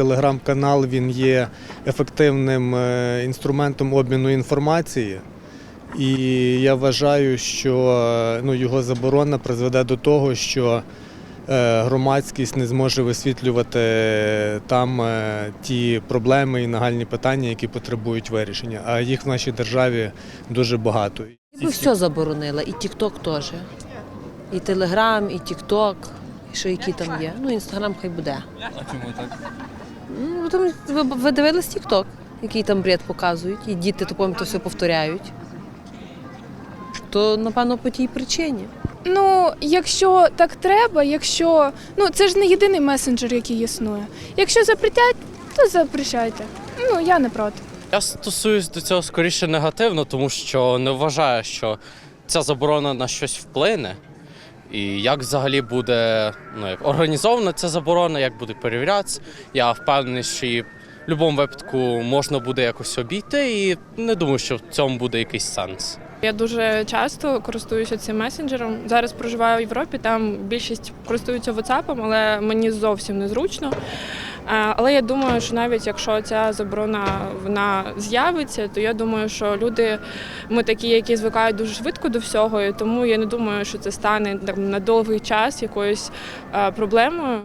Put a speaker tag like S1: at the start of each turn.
S1: телеграм-канал він є ефективним е, інструментом обміну інформації. І я вважаю, що е, ну, його заборона призведе до того, що е, громадськість не зможе висвітлювати там ті проблеми і нагальні питання, які потребують вирішення. А їх в нашій державі дуже багато.
S2: Я все заборонила, і Тік-Ток теж. І Телеграм, і Тік-Ток, що які там є. Ну, Інстаграм хай буде.
S3: А чому так?
S2: Ну, там, ви, ви дивились Тік-Ток, який там бред показують, і діти тупом то все повторяють. То, напевно, по тій причині.
S4: Ну, якщо так треба, якщо ну це ж не єдиний месенджер, який існує. Якщо запретять, то запрещайте. Ну я не проти.
S5: Я стосуюсь до цього скоріше негативно, тому що не вважаю, що ця заборона на щось вплине. І як взагалі буде ну, як організована ця заборона, як буде перевірятися. Я впевнений, що її будь-якому випадку можна буде якось обійти, і не думаю, що в цьому буде якийсь сенс.
S6: Я дуже часто користуюся цим месенджером. Зараз проживаю в Європі, там більшість користуються WhatsApp, але мені зовсім незручно. Але я думаю, що навіть якщо ця заборона вона з'явиться, то я думаю, що люди ми такі, які звикають дуже швидко до всього, і тому я не думаю, що це стане на довгий час якоюсь проблемою.